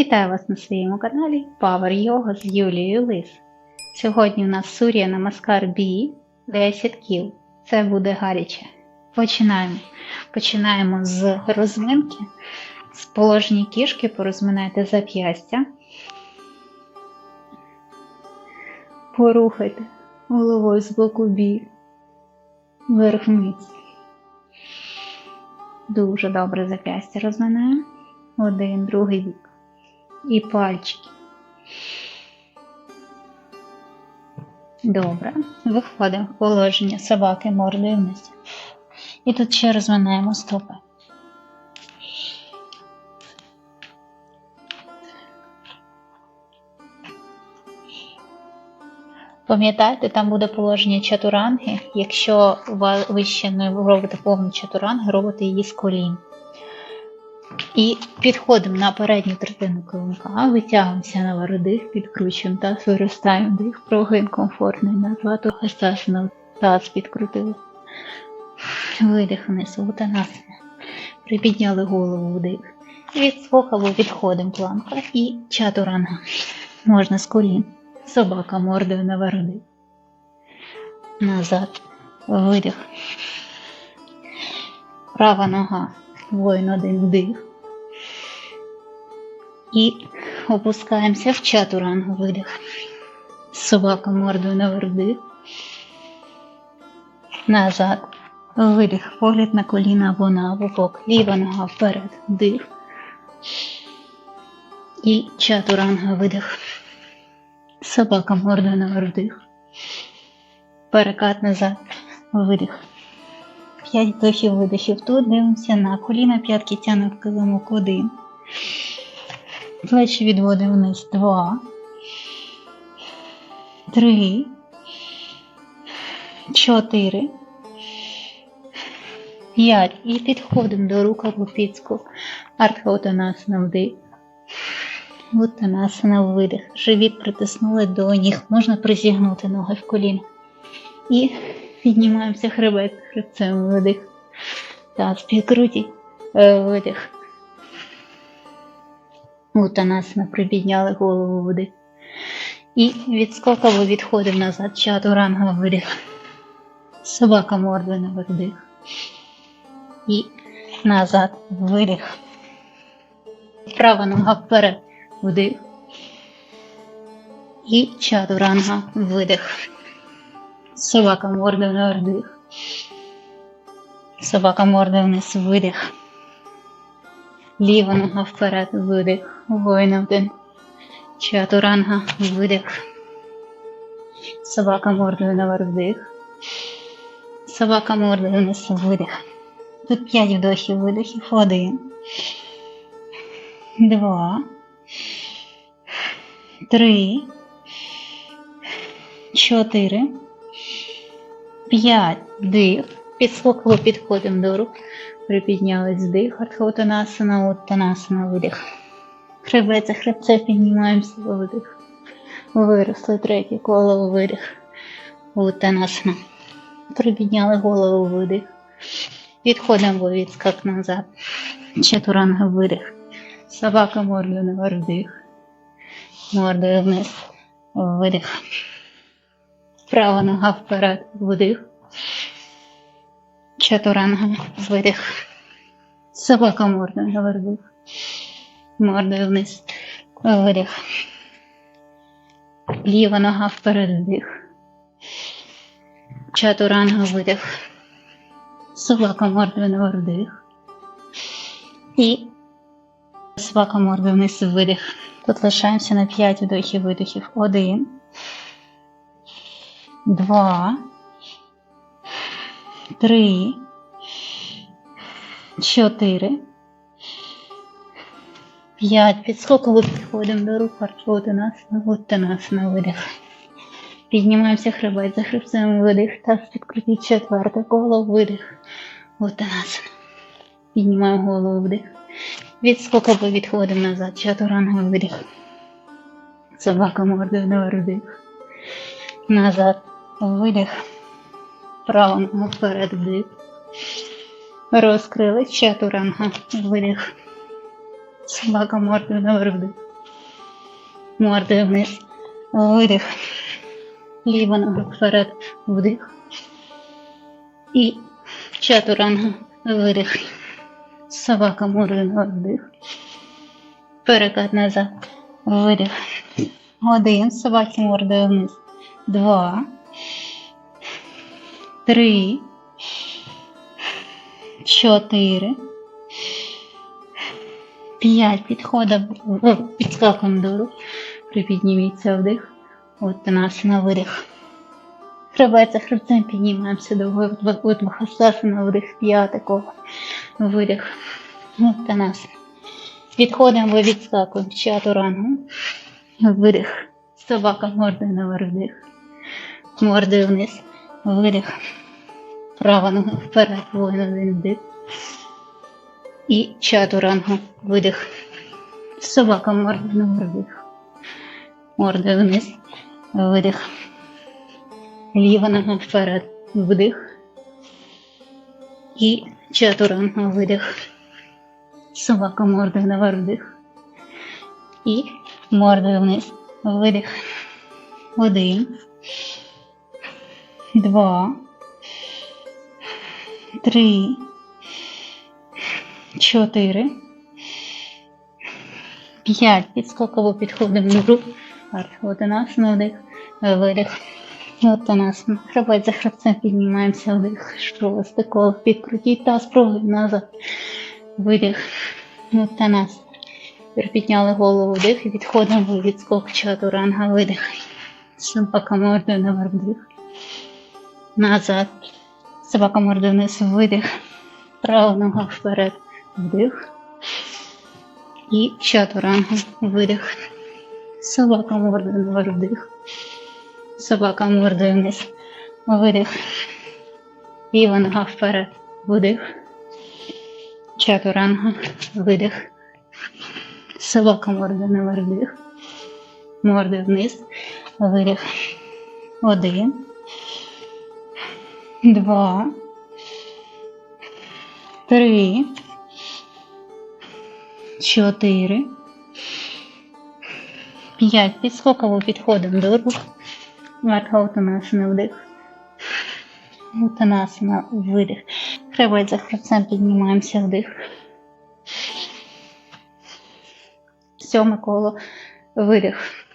Вітаю вас на своєму каналі Power Yoga з Юлією Лис. Сьогодні у нас Сурія Намаскар Бі 10 кіл. Це буде гаряче. Починаємо. Починаємо з розминки. З положення кішки порозминайте зап'ястя. Порухайте головою з боку бік. Вверх вниз. Дуже добре зап'ястя розминаємо. Один, другий бік. І пальчики. Добре. Виходимо в положення собаки мордою вниз. І тут ще розминаємо стопи. Пам'ятайте, там буде положення чатуранги. Якщо ви ще не робите повну чатуранги, робите її з колін. І підходимо на передню третину килимка, витягуємося на вдих, підкручуємо таз, виростаємо дих, прогин комфортний назад, гастасана, таз підкрутили. Видих вниз, утанасана. Припідняли голову вдих. Від скокаву відходимо планка і чатуранга. Можна з колін. Собака мордою на вдих. Назад. Видих. Права нога. Воїн один вдих. І опускаємося в чатурангу видих. Собака мордою на вдих. Назад. Видих. Погляд на коліна або на бок. Ліва нога вперед. Вдих. І чатуранга видих. Собака мордою на вдих. Перекат назад. Видих. П'ять вдохів видихів тут. Дивимося на коліна, п'ятки в килимок один. Плечі відводимо вниз. Два. Три. Чотири. П'ять. І підходимо до рук або підску. Артхаутанасана вдих. Утанасана видих. Живіт притиснули до ніг. Можна призігнути ноги в коліна. І піднімаємося хребет хребцем видих. Так, підкрутіть. Е, Видих. Утанасана припідняли голову вдих. І відскоково відходимо назад. Чатуранга видих. Собака мордою на вдих. І назад видих. Права нога вперед. Вдих. І чатуранга видих. Собака мордою на вдих. Собака мордою вниз видих. Ліва нога вперед видих. Воїн один. Чатуранга видих. Собака мордою на вдих. Собака мордою вниз видих. Тут п'ять вдохів видихів. Один. Два. Три. Чотири. П'ять. Вдих. Підскоково підходимо до рук. Припіднялись вдих. Артхотанасана, уттанасана, видих. Хребець хребце піднімаємося видих. Виросли третє коло видих. Уттанасана. Припідняли голову видих. Відходимо в відскак назад. Чатуранга видих. Собака мордою на вдих. Мордою вниз. Видих. Права нога вперед. Вдих. Чатуранга. Видих. Собака мордою на вдих. Мордою вниз. Видих. Ліва нога вперед. Вдих. Чатуранга. Видих. Собака мордою на вдих. І собака мордою вниз видих. Тут лишаємося на 5 вдохів видохів. Один. Два. Три. Чотири. П'ять. Підскоково підходимо до рук, арчоти нас, наводьте нас на видих. Піднімаємося хребет за хребцем видих, таз підкрутіть четверте коло, видих. От нас. Піднімаємо голову вдих. Відскоково відходимо назад, чатуранга видих. Собака мордою на вдих. Назад. Видих. Право нога вперед вдих. Розкрили чатуранга. Видих. Собака мордою на вдих. мордою вниз, видих, ліва нога вперед, вдих. І чатуранга, видих, собака мордою на вдих. Перекат назад, видих. Один, собаки мордою вниз. Два, три, чотири, п'ять. Підходимо, о, підскакуємо до рук. Припідніміться вдих. От у нас на видих. Хребеться хребцем піднімаємося до от на вдих п'яте коло. Видих. От у нас. Відходимо, відскакуємо. Чатурангу. Видих. Собака мордою наверх вдих. Мордою вниз. Видих. Права нога вперед, воїн один вдих. І чатурангу. Видих. Собака мордою наверх вдих. Мордою вниз. Видих. Ліва нога вперед. Вдих. І чатуранга видих. Собака мордою наверх вдих. І мордою вниз. Видих. Один. Два. Три. Чотири. П'ять. Підскоково підходимо до у нас на вдих. Видих. От у нас хребет за хребцем піднімаємося вдих. Шосте коло. Підкрутіть таз, прогиб назад. Видих. От у нас. Підняли голову вдих і відходимо в відскок чатуранга видих. Собака мордою наверх вдих. Назад. Собака мордою вниз видих. Права нога вперед. Вдих. І чатуранга видих. Собака мордою наверх вдих. Собака мордою вниз. Видих. Ліва нога вперед. Вдих. Чатуранга. Видих. Собака морда на вдих. Морда вниз. Видих. Один. Два. Три. Чотири. П'ять. Підскоково підходимо до рук. Вархаутанасана вдих. Утанасана видих. Хребет за хребцем піднімаємося вдих. Сьоме коло видих.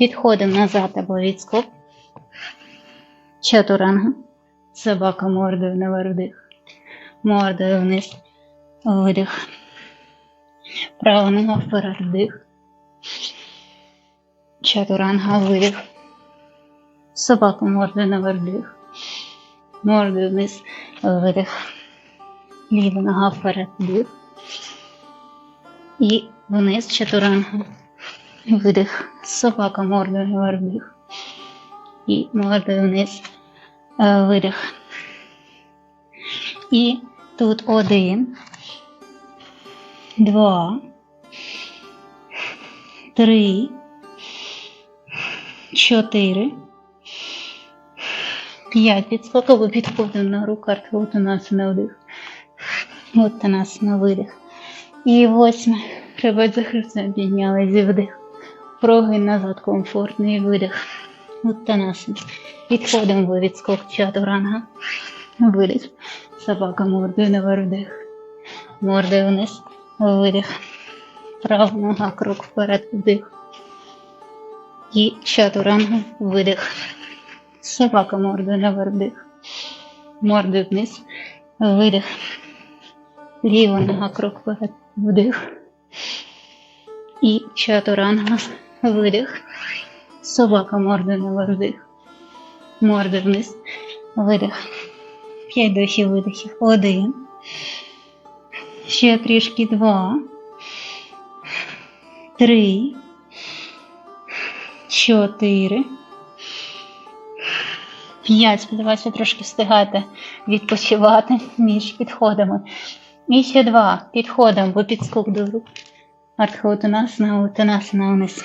Відходимо назад або відскок. Чатуранга. Собака мордою наверх вдих. Мордою вниз. Видих. Права нога вперед вдих. Чатуранга видих. Собака мордою наверх вдих. Мордою вниз. Видих. Ліва нога вперед вдих. І вниз чатуранга. Видих. Собака мордою наверх вдих. І мордою вниз. Видих. І тут один, два, три, чотири, п'ять. Підскоково підходимо на руку, от у нас на вдих. От у нас на видих. І восьме. Хребет за хребцем зі вдих. Прогин назад, комфортний видих. Уттанасана. Відходимо в відскок чатуранга. Видих. Собака мордою наверх вдих. Мордою вниз. Видих. Права нога крок вперед вдих. І чатуранга. Видих. Собака мордою наверх вдих. Мордою вниз. Видих. Ліва нога крок вперед вдих. І чатуранга. Видих. Собака мордою наверх. Морда вниз. Видих. П'ять дохів видихів. Один. Ще трішки два. Три. Чотири. П'ять. Сподіваюся, трошки встигати відпочивати між підходами. І ще два. Підходимо, бо підскок до рук. Артхаутанасана, утанасана вниз.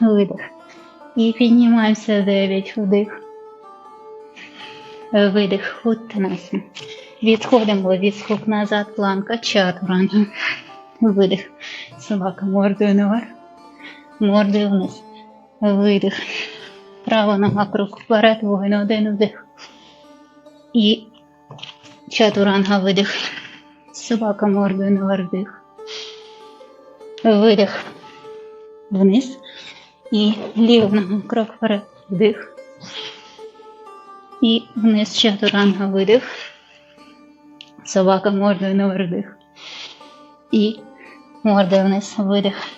Видих. І піднімаємося 9 вдих. Видих, утанасана. Відходимо відскок назад, планка, чатуранга. Видих. Собака мордою наверх. мордою вниз. Видих. Права нога крок вперед, воїн один вдих. І чатуранга видих. Собака мордою наверх вдих. Видих. Вниз. І ліва нога крок вперед, вдих. І вниз чатуранга видих. Собака мордою наверх вдих. І мордою вниз видих.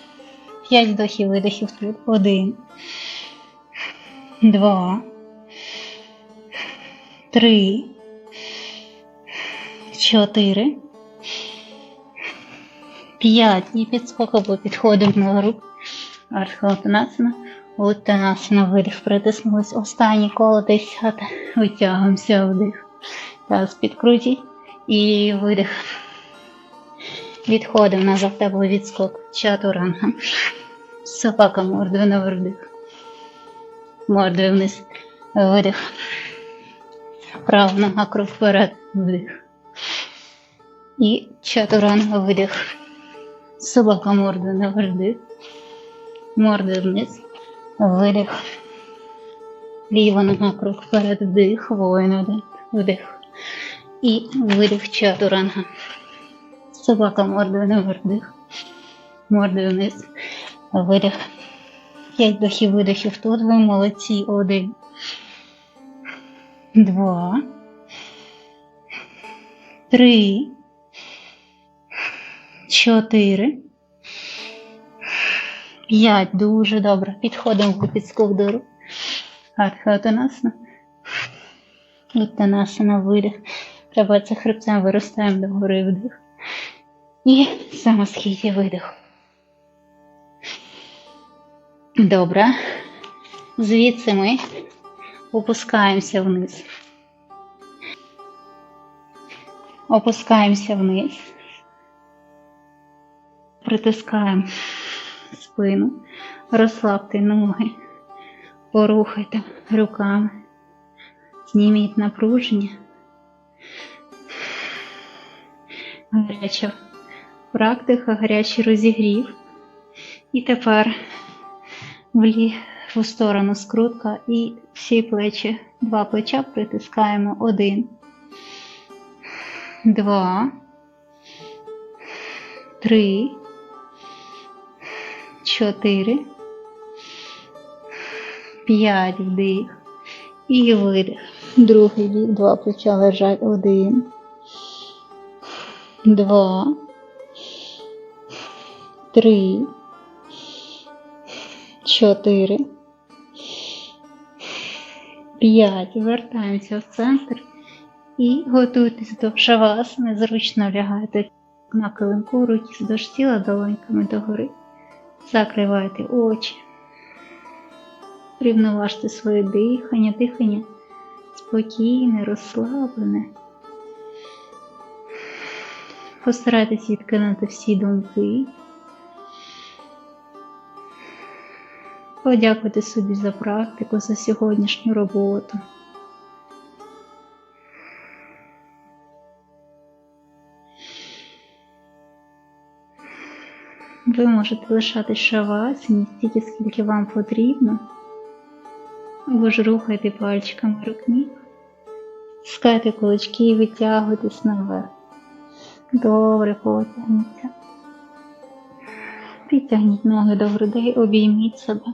П'ять вдохів, видихів тут. Один. Два. Три. Чотири. П'ять. І підскок або підходимо на рук. Архалатанасана. Уттанасана. Видих. Притиснулись. Останнє коло десяте. Витягуємося вдих. Таз підкрутіть. І видих. Відходимо назад або відскок. Чатуранга. Собака мордою на вдих. Мордою вниз. Видих. Права нога крок вперед. Вдих. І чатуранга видих. Собака мордою на вдих. Мордою вниз. Видих. Ліва нога крок вперед. Вдих. Воїн. Вдих. І видих чатуранга. Собака мордою на вдих. Мордою вниз. Видих. П'ять вдохів, видохів. Тут ви молодці. Один. Два. Три. Чотири. П'ять. Дуже добре. Підходимо в підскок до рук. Архатанасана. Уттанасана. Видих. Треба це хребцем виростаємо до гори вдих. І самосхіді видих. Добре. Звідси ми опускаємося вниз. Опускаємося вниз. Притискаємо спину. Розслабте ноги. Порухайте руками. Зніміть напруження. Гаряча практика, гарячий розігрів. І тепер в ліву сторону скрутка і всі плечі, два плеча притискаємо. Один, два, три, чотири, п'ять вдих і видих. Другий бік, два плеча лежать. Один, два, три, чотири, п'ять. Вертаємося в центр і готуйтесь до шавасани. Зручно лягайте на килимку, руки вздовж тіла долоньками догори. Закривайте очі. Рівноважте своє дихання, дихання спокійне, розслаблене. Постарайтесь відкинути всі думки. Подякуйте собі за практику, за сьогоднішню роботу. Ви можете лишати шавасані стільки, скільки вам потрібно. Ви ж рухайте пальчиками рук ніг, стискайте кулачки і витягуйтесь наверх. Добре, потягніться. Підтягніть ноги до грудей, обійміть себе.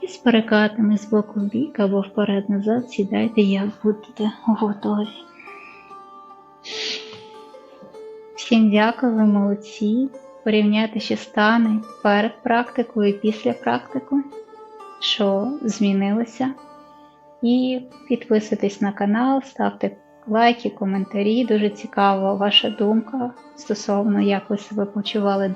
І з перекатами з боку в бік або вперед-назад сідайте, як будете готові. Всім дякую, ви молодці. Порівняйте ще стани перед практикою і після практики, що змінилося. І підписуйтесь на канал, ставте лайки, коментарі. Дуже цікава ваша думка стосовно, як ви себе почували